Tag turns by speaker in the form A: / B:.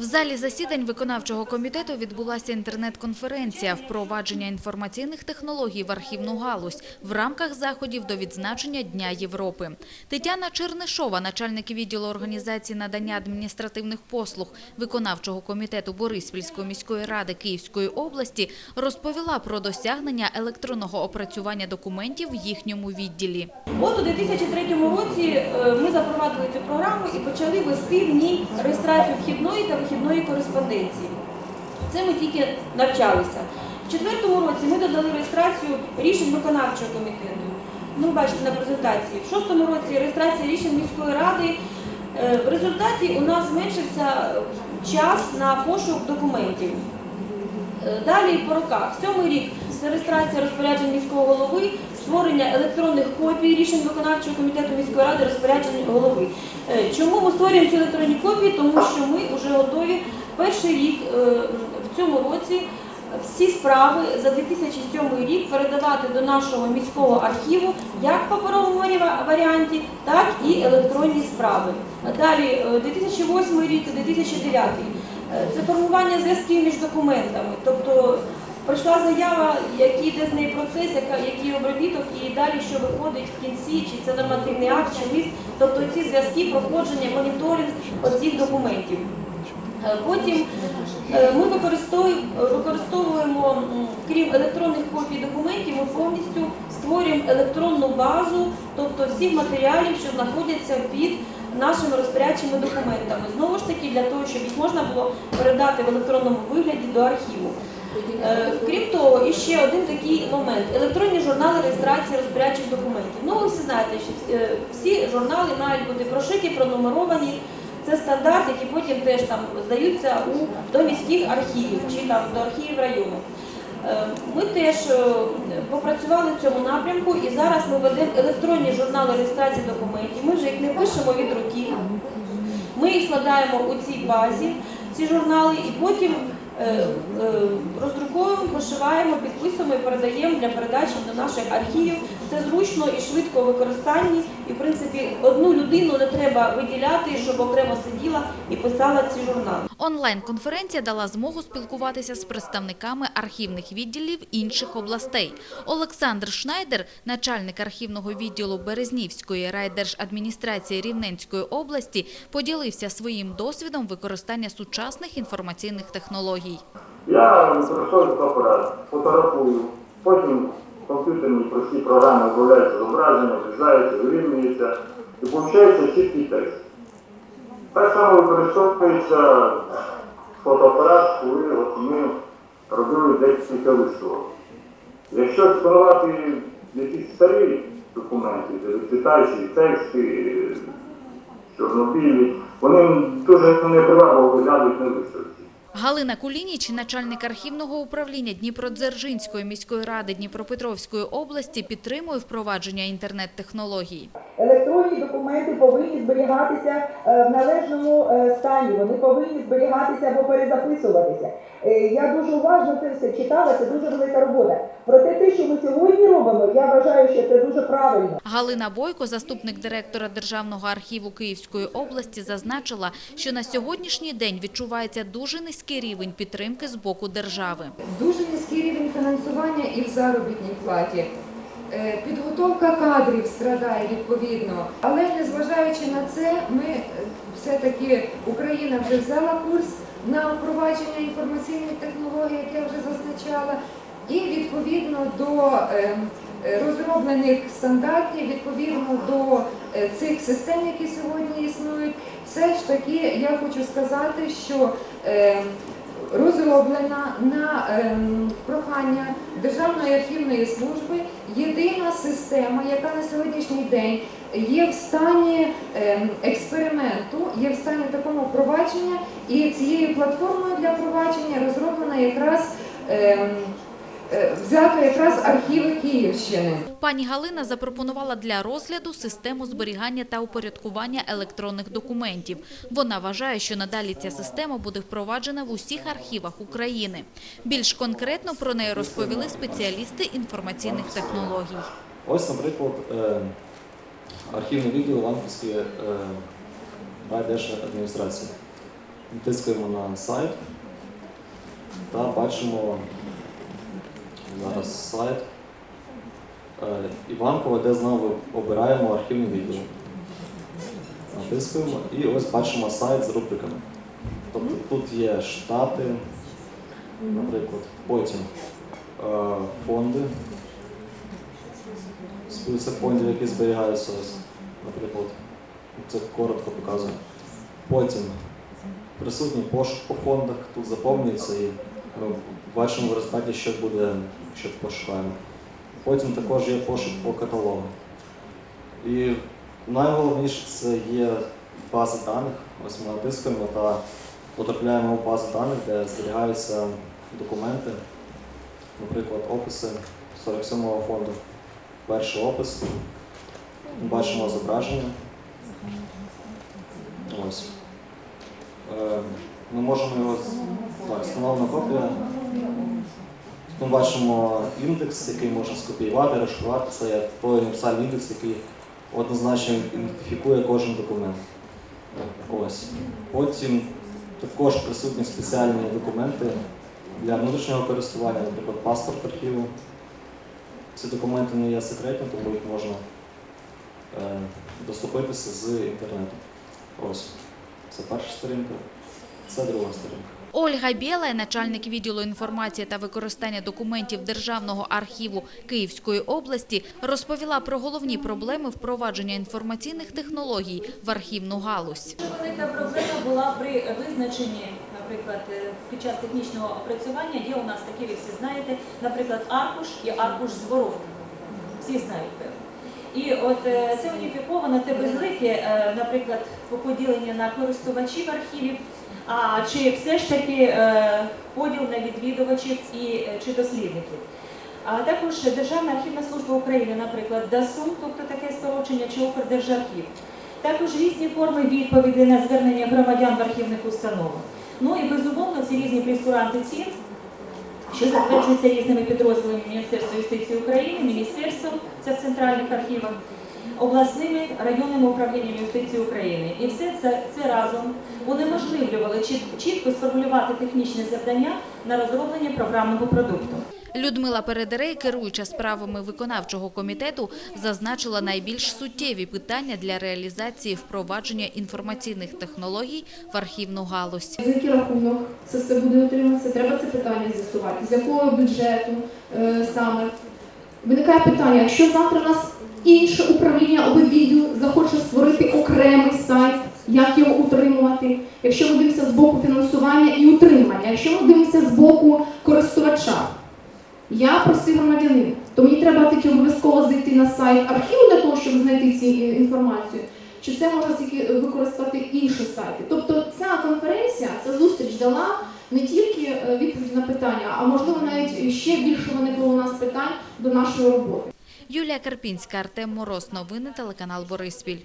A: В залі засідань виконавчого комітету відбулася інтернет-конференція «Впровадження інформаційних технологій в архівну галузь» в рамках заходів до відзначення Дня Європи. Тетяна Чернишова, начальник відділу організації надання адміністративних послуг виконавчого комітету Бориспільської міської ради Київської області, розповіла про досягнення електронного опрацювання документів в їхньому відділі.
B: От у 2003 році е, ми запровадили цю програму і почали вести в ній реєстрацію вхідної та вихідної кореспонденції. Це ми тільки навчалися. В четвертому році ми додали реєстрацію рішень виконавчого комітету. Ну, бачите на презентації. В шостому році реєстрація рішень міської ради. Е, В результаті у нас зменшився час на пошук документів. Е, Далі по роках. Сьомий рік це реєстрація розпоряджень міського голови, створення електронних копій рішень виконавчого комітету міської ради розпоряджень голови. Е, Чому ми створюємо ці електронні копії? Тому що ми вже готові перший рік е, в цьому році всі справи за 2007 рік передавати до нашого міського архіву як в паперовому варі- варіанті, так і електронні справи. Далі е, 2008 рік, 2009 Е, Це формування зв'язків між документами. Тобто прийшла заява, який йде з неї процес, який обробіток, і далі що виходить в кінці, чи це нормативний акт, чи лист. Тобто ці зв'язки, проходження, моніторинг оцих документів. Е, Потім е, ми використовуємо, крім електронних копій документів, ми повністю створюємо електронну базу, тобто всіх матеріалів, що знаходяться під нашими розпорядчими документами. Знову ж таки, для того, щоб їх можна було передати в електронному вигляді до архіву. Е, Крім того, і ще один такий момент: електронні журнали реєстрації розпорядчих документів. Ну, ви всі знаєте, що е, всі журнали мають бути прошиті, пронумеровані. Це стандарт, який потім теж там здаються у до міських архівів чи там до архівів району. Е, Ми теж попрацювали в цьому напрямку і зараз ми ведемо електронні журнали реєстрації документів. Ми вже їх не пишемо від руки. Ми їх складаємо у цій базі, ці журнали, і потім роздруковуємо, прошиваємо, підписуємо і передаємо для передачі до наших архівів. Це зручно і швидко використанні. І в принципі одну людину не треба виділяти, щоб окремо сиділа і писала ці журнали.
A: Онлайн-конференція дала змогу спілкуватися з представниками архівних відділів інших областей. Олександр Шнайдер, начальник архівного відділу Березнівської райдержадміністрації Рівненської області, поділився своїм досвідом використання сучасних інформаційних технологій.
C: Я використовую апарат, фотографую, потім комп'ютерні прості програми обробляються зображення, врізаються, вирівнюються і виходить чіткий текст. Так само використовується фотоапарат, коли от ми робили декілька виставок. Якщо експонувати якісь старі документи, де вичитаючі тексти, чорнобілі, вони дуже непривабливо виглядають на виставці.
A: Галина Кулініч, начальник архівного управління Дніпродзержинської міської ради Дніпропетровської області, підтримує впровадження інтернет-технологій.
D: Електронні документи повинні зберігатися е, в належному е, стані, вони повинні зберігатися або перезаписуватися. Е, Я дуже уважно це все читала, це дуже велика робота. Проте те, що ми сьогодні робимо, я вважаю, що це дуже правильно.
A: Галина Бойко, заступник директора Державного архіву Київської області, зазначила, що на сьогоднішній день відчувається дуже низький рівень підтримки з боку держави.
E: Дуже низький рівень фінансування і в заробітній платі. Е, Підготовка кадрів страдає відповідно, але незважаючи на це, ми е, все-таки Україна вже взяла курс на впровадження інформаційних технологій, як я вже зазначала, і відповідно до е, е, розроблених стандартів, відповідно до е, цих систем, які сьогодні існують, все ж таки я хочу сказати, що е, розроблена на ем, прохання Державної архівної служби. Єдина система, яка на сьогоднішній день є в стані ем, експерименту, є в стані такого провадження, і цією платформою для провадження розроблена якраз ем, взято якраз архіви Київщини.
A: Пані Галина запропонувала для розгляду систему зберігання та упорядкування електронних документів. Вона вважає, що надалі ця система буде впроваджена в усіх архівах України. Більш конкретно про неї розповіли спеціалісти інформаційних технологій.
F: Ось, наприклад, е, архівний відділ Іванківської е, райдержадміністрації. натискаємо на сайт та бачимо зараз сайт е, Іванкова, де знову обираємо архівне відео. Натискуємо і ось бачимо сайт з рубриками. Тобто тут є штати, наприклад, потім е, фонди, список фондів, які зберігаються, наприклад, це коротко показує. Потім присутній пошук по фондах, тут заповнюється і бачимо в результаті, що буде, якщо пошукаємо. Потім також є пошук по каталогу. І найголовніше це є база даних. Ось ми натискуємо та потрапляємо в базу даних, де зберігаються документи, наприклад, описи 47-го фонду. Перший опис. Бачимо зображення. Ось. Ми можемо його так, встановлена копія. Ми бачимо індекс, який можна скопіювати, розшифрувати. Це універсальний індекс, який однозначно ідентифікує кожен документ. Ось. Потім також присутні спеціальні документи для внутрішнього користування, наприклад, паспорт архіву. Ці документи не є секретні, тому їх можна е, доступитися з інтернету. Ось. Це перша сторінка, це друга сторінка.
A: Ольга Білай, начальник відділу інформації та використання документів Державного архіву Київської області, розповіла про головні проблеми впровадження інформаційних технологій в архівну галузь.
G: Дуже велика проблема була при визначенні, наприклад, під час технічного опрацювання є у нас такі, ви всі знаєте, наприклад, аркуш і аркуш зворотний. Всі знають певно. І от е, це уніфіковано те безлике, е, наприклад, по поділенню на користувачів архівів, а чи все ж таки е, поділ на відвідувачів і е, чи дослідників. А також Державна архівна служба України, наприклад, ДАСУ, тобто таке скорочення, чи Укрдержархів. Також різні форми відповідей на звернення громадян в архівних установах. Ну і безумовно ці різні прескуранти цін, що затверджуються різними підрозділами Міністерства юстиції України, міністерством, це в центральних архівах, обласними районними управліннями юстиції України. І все це, це разом унеможливлювало чіт- чітко сформулювати технічне завдання на розроблення програмного продукту.
A: Людмила Передерей, керуюча справами виконавчого комітету, зазначила найбільш суттєві питання для реалізації впровадження інформаційних технологій в архівну галузь.
H: За який рахунок це все буде отриматися? Треба це питання з'ясувати. З якого бюджету е, саме? Виникає питання, якщо завтра нас інше управління або захоче створити окремий сайт, як його утримувати, якщо ми дивимося з боку фінансування і утримання, якщо ми дивимося з боку користувача. Я простий громадянин, то мені треба таки обов'язково зайти на сайт архіву для того, щоб знайти цю е, інформацію. Чи це можна тільки використати інші сайти? Тобто ця конференція, ця зустріч дала не тільки е, відповідь на питання, а можливо навіть ще більше виникло у нас питань до нашої роботи.
A: Юлія Карпінська, Артем Мороз. Новини телеканал Бориспіль.